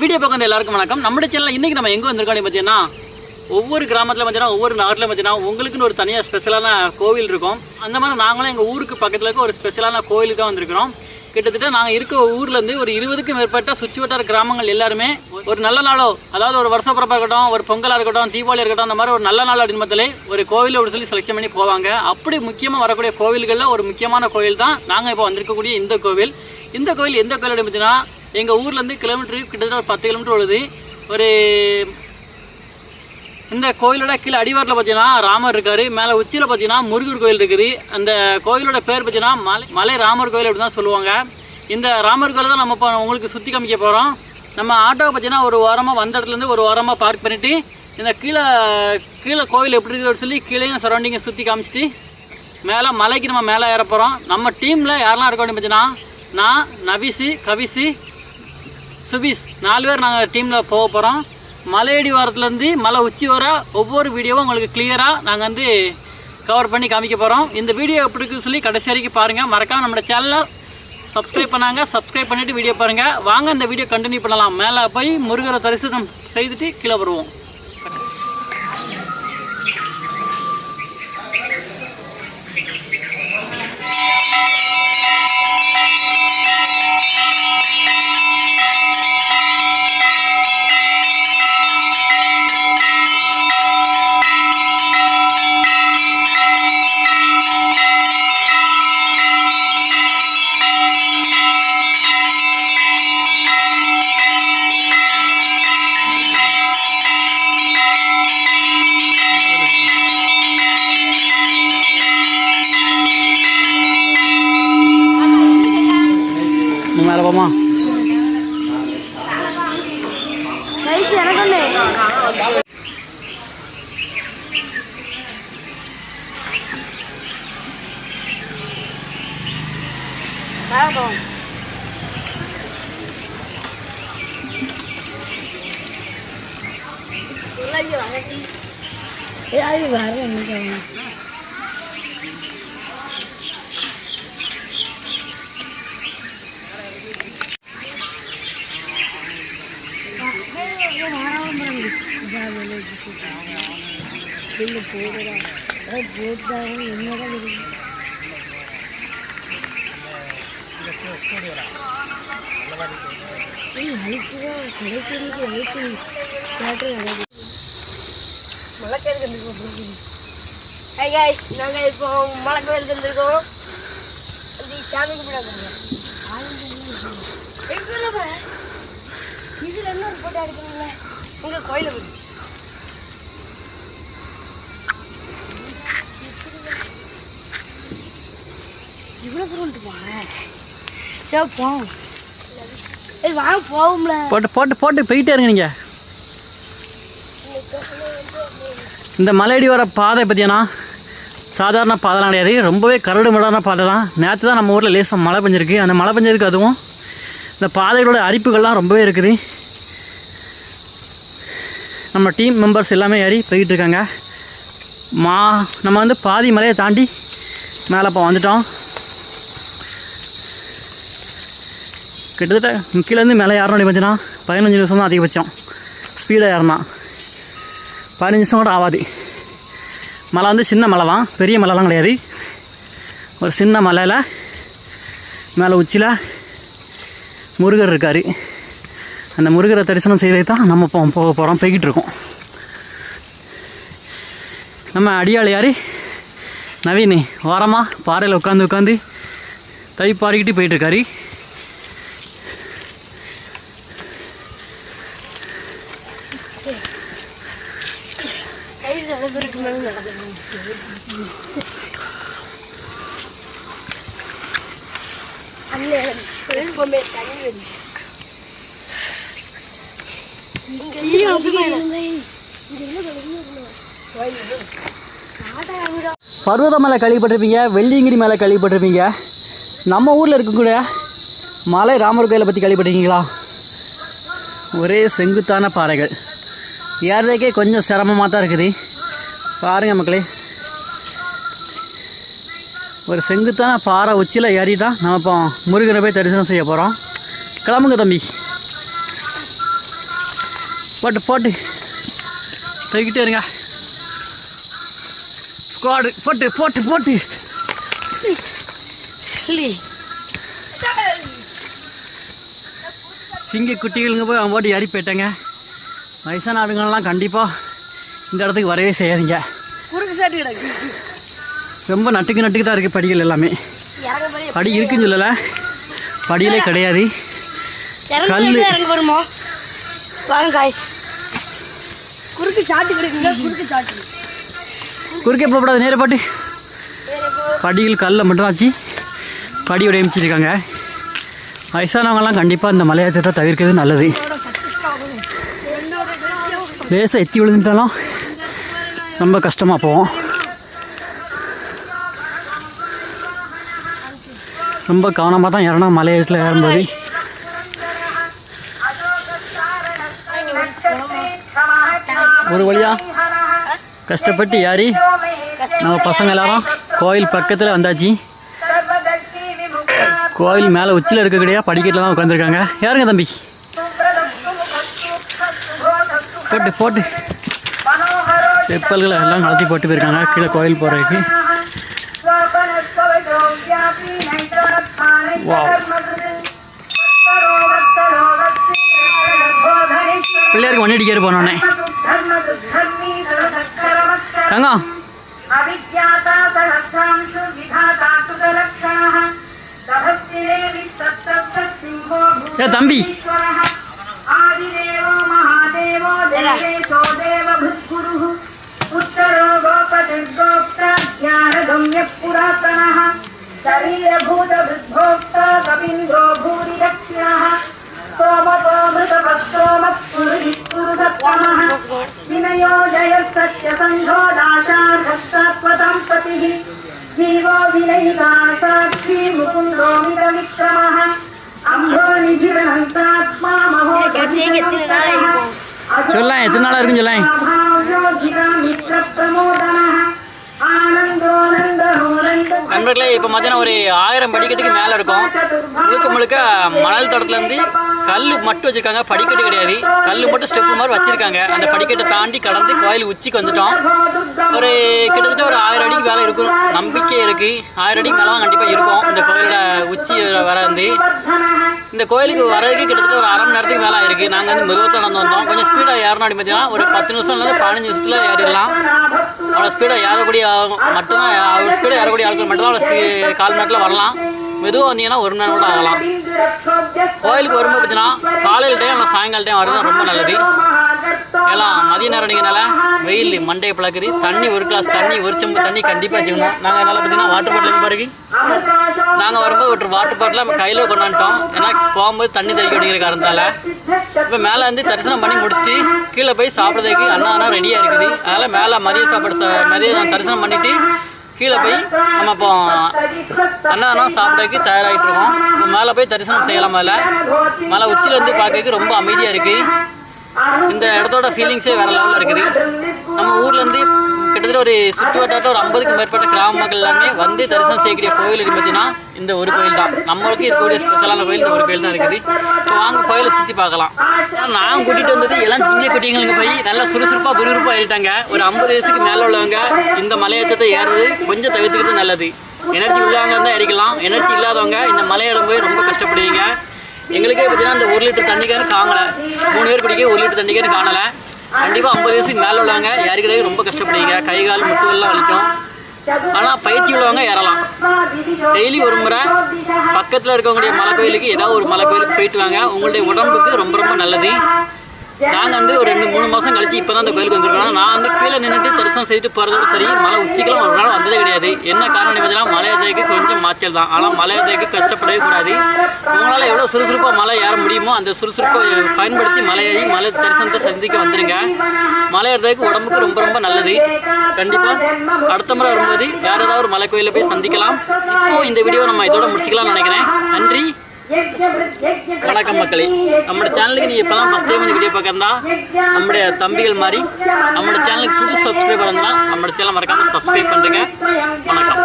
Video பார்க்க எல்லாருக்கும் வணக்கம். நம்ம சேனலில் இன்றைக்கி நம்ம எங்கே வந்திருக்கோம் பார்த்தீங்கன்னா ஒவ்வொரு கிராமத்தில் பார்த்தீங்கன்னா ஒவ்வொரு நாட்டில் பார்த்தீங்கன்னா உங்களுக்குன்னு ஒரு தனியாக ஸ்பெஷலான கோவில் இருக்கும். அந்த மாதிரி நாங்களும் எங்கள் ஊருக்கு பக்கத்தில் இருக்க ஒரு ஸ்பெஷலான கோவிலுக்கு தான் வந்திருக்கிறோம். கிட்டத்தட்ட நாங்கள் இருக்க ஊர்லேருந்து ஒரு இருபதுக்கும் மேற்பட்ட சுற்று வட்டார கிராமங்கள் எல்லாருமே ஒரு நல்ல நாளோ அதாவது ஒரு வருஷ பிறப்பாக இருக்கட்டும் ஒரு பொங்கலாக இருக்கட்டும் தீபாவளி இருக்கட்டும் அந்த மாதிரி ஒரு நல்ல நாள் அப்படின்னு பார்த்தாலே ஒரு கோவில் ஒரு சொல்லி செலெக்ஷன் பண்ணி போவாங்க. அப்படி முக்கியமாக வரக்கூடிய கோவில்களில் ஒரு முக்கியமான கோவில் தான் நாங்கள் இப்போ வந்திருக்கக்கூடிய இந்த கோவில். இந்த கோவில் எந்த கோவில் அப்படின்னு பார்த்தீங்கன்னா எங்கள் ஊர்லேருந்து கிலோமீட்டருக்கு கிட்டத்தட்ட ஒரு பத்து கிலோமீட்டர் வருது ஒரு இந்த கோயிலோட கீழே அடிவாரத்தில் பார்த்தீங்கன்னா ராமர் இருக்காரு. மேலே உச்சியில் பார்த்தீங்கன்னா முருகர் கோயில் இருக்குது. அந்த கோயிலோட பேர் பார்த்தீங்கன்னா மலை மலை ராமர் கோயில் அப்படி தான் சொல்லுவாங்க. இந்த ராமர் கோயில் தான் நம்ம இப்போ உங்களுக்கு சுற்றி காமிக்க போகிறோம் நம்ம ஆட்டோவை பார்த்தீங்கன்னா ஒரு வாரமாக வந்த இடத்துலேருந்து ஒரு வாரமாக பார்க் பண்ணிவிட்டு இந்த கீழே கீழே கோயில் எப்படி இருக்குதுன்னு சொல்லி கீழேயும் சரௌண்டிங்கை சுற்றி காமிச்சிட்டு மேலே மலைக்கு நம்ம மேலே ஏற போகிறோம் நம்ம டீமில் யாரெல்லாம் இருக்க அப்படின்னு பார்த்தீங்கன்னா நான் நவிசு கவிசு சுபீஸ் நாலு பேர் நாங்கள் டீமில் போக போகிறோம் மலையடி வாரத்துலேருந்து மலை உச்சி வர ஒவ்வொரு வீடியோவும் உங்களுக்கு கிளியராக நாங்கள் வந்து கவர் பண்ணி காமிக்க போகிறோம் இந்த வீடியோ எப்படி இருக்குன்னு சொல்லி கடைசி வரைக்கும் பாருங்கள் மறக்காம நம்ம சேனலை சப்ஸ்கிரைப் பண்ணாங்க. சப்ஸ்கிரைப் பண்ணிவிட்டு வீடியோ பாருங்கள் வாங்க இந்த வீடியோ கண்டினியூ பண்ணலாம். மேலே போய் முருகரை தரிசனம் செய்துட்டு கீழே வருவோம். வேணும் அது வர என்ன ஹே கைஸ் நாங்கள் இப்போ மலை கோயிலுக்கு வந்திருக்கோம் அது சாமி கும்பிடாங்க இதில் என்ன ஒரு போட்டோ உங்கள் கோயிலை இவ்வளோ தூரம் போங்க போவோம் ஏய் வாங்க போவோம்ல. போட்டு போட்டு போட்டு போயிட்டே இருங்க நீங்கள் இந்த மலையடி வர பாதை பார்த்தீங்கன்னா சாதாரண பாதைலாம் கிடையாது. ரொம்பவே கரடு முரடான பாதை தான். நேற்று தான் நம்ம ஊரில் லேசாக மழை பெஞ்சிருக்கு. அந்த மழை பெஞ்சதுக்கு அதுவும் இந்த பாதைகளோட அரிப்புகள்லாம் ரொம்பவே இருக்குது. நம்ம டீம் மெம்பர்ஸ் எல்லாமே ஏறி போய்கிட்டு இருக்காங்க. மா நம்ம வந்து பாதி மலையை தாண்டி மேலே இப்போ வந்துட்டோம். கிட்டத்தட்ட கீழேருந்து மேலே ஏறணும் அப்படி பதினஞ்சு நிமிஷம் தான் அதிகபட்சம். ஸ்பீடாக ஏறினா. பதினஞ்சு நிமிஷம் கூட ஆகாது. மலை வந்து சின்ன மலை தான். பெரிய மலைலாம் கிடையாது. ஒரு சின்ன மலையில் மேலே உச்சியில் முருகர் இருக்கார். அந்த முருகரை தரிசனம் செய்தே தான் நம்ம இப்போ போக போகிறோம் போய்கிட்டு இருக்கோம். நம்ம அடியாள் யார்? நவீன். ஓரமாக பாறையில் உட்காந்து உட்காந்து கை பாரிக்கிட்டு போயிட்டுருக்காரு கைஸ் சில பேருக்கு மேலே நடக்கணும் அண்ணன் எப்பவுமே மலை வெள்ளியங்கிரி மேலே கழிப்பட்டிருப்பீங்க நம்ம ஊரில் இருக்கக்கூடிய மலை ராமர் கோயிலை பற்றி கேள்விப்பட்டிருக்கீங்களா? ஒரே செங்குத்தான பாறைகள். ஏறதுக்கே கொஞ்சம் சிரமமாக தான் இருக்குது. பாருங்கள் மக்களே. ஒரு செங்குத்தான பாறை உச்சியில் ஏறிட்டா நம்ம இப்போ முருகனை போய் தரிசனம் செய்ய போகிறோம் கிளம்புங்க தம்பி. போட்டு போட்டு. போய்கிட்டே இருங்க. ஸ்குவாடு போட்டு போட்டு போட்டு. சிங்க குட்டிகளுங்க போய் அவன் போட்டு ஏறி போயிட்டாங்க. வயசான ஆடுங்கள்லாம் கண்டிப்பாக இந்த இடத்துக்கு வரவே செய்யாதீங்க. குறுக்கு சாட்டு கிடக்கு. ரொம்ப நட்டுக்கு நட்டுக்கு தான் இருக்குது படிகள் எல்லாமே. படி இருக்குன்னு சொல்லலை. படியிலே கிடையாது. கல்லு. வாங்க காய்ஸ் குறுக்கு சாட்டு கிடக்குங்க குறுக்கு சாட்டு. குறுக்கே போகக்கூடாது நேர பாட்டு. படிகள் கல்லில் மட்டும் ஆச்சு படி உடையமிச்சிருக்காங்க. வயசானவங்கலாம் கண்டிப்பாக இந்த மலையேற்றத்தை தவிர்க்கிறது நல்லது. லேசாக எத்தி விழுந்துட்டாலும் ரொம்ப கஷ்டமாக போவோம் ரொம்ப கவனமாக தான் ஏறணும் மலையேற்றத்தில் ஏறும்போது. ஒரு வழியாக கஷ்டப்பட்டு ஏறி நம்ம பசங்க எல்லாரும் கோயில் பக்கத்தில் வந்தாச்சு. கோயில் மேலே உச்சியில் இருக்கக்கூடிய படிக்கட்டில் தான் உட்காந்துருக்காங்க யாருங்க தம்பி. போட்டு போட்டு. செப்பல்களை எல்லாம் கலத்தி போட்டு போயிருக்காங்க. கீழே கோயில் போகிறதுக்கு பிள்ளையாருக்கு ஒன்றடி கேர் போனோடனே தங்கம். ஏ தம்பி. ஆதிதேவோ மகாதேவோ தேவேசோ தேவ गोपतिर्गोप्ता ज्ञानगम्यः पुरातनः शरीरभूतभृद्भोक्ता कवीन्द्रो भूरि दक्षिणः सोमतो मृतपत्रोमः पुरुः पुरुषत्तमः विनयो जयः सत्यसन्धो दाशार्हस्तात्वतं पतिः जीवो विनयिता साक्षी मुकुन्दो मितविक्रमः अम्भो निधिरहन्तात्मा சொல்லலாம் எத்தனை நாளாக இருக்குன்னு சொல்லலாம் நண்பர்களே இப்போ பார்த்தீங்கன்னா ஒரு ஆயிரம் படிக்கட்டுக்கு மேலே இருக்கும். முழுக்க முழுக்க மணல் தடத்துலேருந்து கல் மட்டும் வச்சுருக்காங்க. படிக்கட்டு கிடையாது. கல் மட்டும் ஸ்டெப்பு மாதிரி வச்சுருக்காங்க. அந்த படிக்கட்டை தாண்டி கடந்து கோயில் உச்சிக்கு வந்துட்டோம். ஒரு கிட்டத்தட்ட ஒரு ஆயிரம் அடிக்கு மேலே இருக்கும். நம்பிக்கை இருக்குது ஆயிரம் அடிக்கு மேலே தான் கண்டிப்பாக இருக்கும். இந்த கோயிலோட உச்சி வர வந்து. இந்த கோயிலுக்கு வரதுக்கு கிட்டத்தட்ட ஒரு அரை மணி நேரத்துக்கு மேலே இருக்குது நாங்கள் வந்து மிருகத்தை நடந்து வந்தோம். கொஞ்சம் ஸ்பீடாக ஏறணும் அப்படி பார்த்தீங்கன்னா ஒரு பத்து நிமிஷம்லேருந்து பதினஞ்சு நிமிஷத்தில் ஏறிடலாம். அவ்வளோ ஸ்பீடாக ஏறக்கூடிய மட்டும்தான் அவ்வளோ ஸ்பீடாக ஏறக்கூடிய ஆட்கள் மட்டும்தான் அவ்வளோ ஸ்பீ கால் மணி நேரத்தில் வரலாம். மெதுவாக வந்தீங்கன்னா ஒரு மணி நேரம் கூட ஆகலாம். கோயிலுக்கு வரும்போது பார்த்தீங்கன்னா காலையில் டைம் இல்லை சாயங்கால டைம் வரது ரொம்ப நல்லது. எல்லாம் மதிய நேரம் நீங்கனால வெயில் மண்டையை பழக்குது தண்ணி ஒரு கிளாஸ் தண்ணி ஒரு செம்பு தண்ணி கண்டிப்பாக வச்சுக்கணும் நாங்கள் அதனால் பார்த்தீங்கன்னா வாட்டர் பாட்டில் பாருங்க. நாங்கள் வரும்போது ஒரு வாட்டர் பாட்டில் நம்ம கையில் கொண்டாண்டோம் ஏன்னா போகும்போது தண்ணி தெளிக்க வேண்டிய காரணத்தால். இப்போ மேலே வந்து தரிசனம் பண்ணி முடிச்சுட்டு கீழே போய் சாப்பிட்றதுக்கு அன்னதானம் ரெடியாக இருக்குது. அதனால் மேலே மதிய சாப்பாடு சா- மதியம் தரிசனம் பண்ணிவிட்டு கீழே போய் நம்ம இப்போ அன்னதானம் சாப்பிட்றதுக்கு தயாராகிட்டு இருக்கோம். இப்போ மேலே போய் தரிசனம் செய்யலாம் மேலே மலை உச்சியிலேருந்து பார்க்கறதுக்கு ரொம்ப அமைதியாக இருக்குது இந்த இடத்தோட ஃபீலிங்ஸே வேறு லெவலில் இருக்குது. நம்ம ஊர்லேருந்து கிட்டத்தட்ட ஒரு சுற்று வட்டாரத்தில் ஒரு ஐம்பதுக்கு மேற்பட்ட கிராம மக்கள் எல்லாமே வந்து தரிசனம் செய்யக்கூடிய கோயில் இருக்கு பார்த்தீங்கன்னா இந்த ஒரு கோயில் தான். நம்மளுக்கு இருக்கக்கூடிய ஸ்பெஷலான கோயில் இந்த ஒரு கோயில் தான் இருக்குது. இப்போ வாங்க கோயிலை சுற்றி பார்க்கலாம். நான் கூட்டிகிட்டு வந்தது எல்லாம் சிங்க குட்டிங்களுக்கு போய் நல்லா சுறுசுறுப்பாக விறுவிறுப்பாக ஏறிட்டாங்க. ஒரு ஐம்பது வயசுக்கு மேலே உள்ளவங்க இந்த மலையேற்றத்தை ஏறுறது கொஞ்சம் தவிர்த்துக்கிட்டு நல்லது. எனர்ஜி உள்ளவங்க தான் ஏறிக்கலாம். எனர்ஜி இல்லாதவங்க இந்த மலையேறும் போய் ரொம்ப கஷ்டப்படுவீங்க. எங்களுக்கே பார்த்தீங்கன்னா இந்த ஒரு லிட்டர் தண்ணிக்காரன் காணலை. மூணு பேர் குடிக்க ஒரு லிட்டர் தண்ணிக்காரன் காணலை. கண்டிப்பாக ஐம்பது வயசுக்கு மேலே உள்ளவங்க ஏறிக்கிறதுக்கு ரொம்ப கஷ்டப்படுவீங்க. கை கால் முட்டுவெல்லாம் வலிக்கும். ஆனால் பயிற்சி உள்ளவங்க ஏறலாம். டெய்லி ஒரு முறை பக்கத்தில் இருக்கவங்களுடைய மலை கோயிலுக்கு ஏதாவது ஒரு மலை கோயிலுக்கு போயிட்டு வாங்க. உங்களுடைய உடம்புக்கு ரொம்ப ரொம்ப நல்லது. நாங்கள் வந்து ஒரு ரெண்டு மூணு மாதம் கழிச்சு இப்போ தான் அந்த கோயிலுக்கு வந்திருக்கோம் நான் வந்து கீழே நின்றுட்டு தரிசனம் செய்துட்டு போகிறதோட சரி மலை உச்சிக்கெல்லாம் ஒரு நாள் வந்ததே கிடையாது. என்ன காரணம் பார்த்தீங்கன்னா மலை ஏறதுக்கு கொஞ்சம் மாச்சல் தான். ஆனால் மலை கஷ்டப்படவே கூடாது. உங்களால் எவ்வளோ சுறுசுறுப்பாக மலை ஏற முடியுமோ அந்த சுறுசுறுப்பை பயன்படுத்தி மலை ஏறி மலை தரிசனத்தை சந்திக்க வந்துருங்க. மலையாறதுக்கு உடம்புக்கு ரொம்ப ரொம்ப நல்லது. கண்டிப்பாக அடுத்த முறை வரும்போது வேறு ஏதாவது ஒரு மலை கோயிலில் போய் சந்திக்கலாம். இப்போ இந்த வீடியோ நம்ம இதோட முடிச்சுக்கலாம்னு நினைக்கிறேன். நன்றி. வணக்கம் மக்களே. நம்ம சேனலுக்கு நீ இப்போ தான் ஃபஸ்ட் டைம் இந்த வீடியோ பார்க்குறதா? நம்முடைய தம்பிகள் மாதிரி நம்ம சேனலுக்கு புது சப்ஸ்கிரைபர் இருந்தால் நம்ம சேனல் மறக்காம சப்ஸ்கிரைப் பண்ணுங்க வணக்கம்.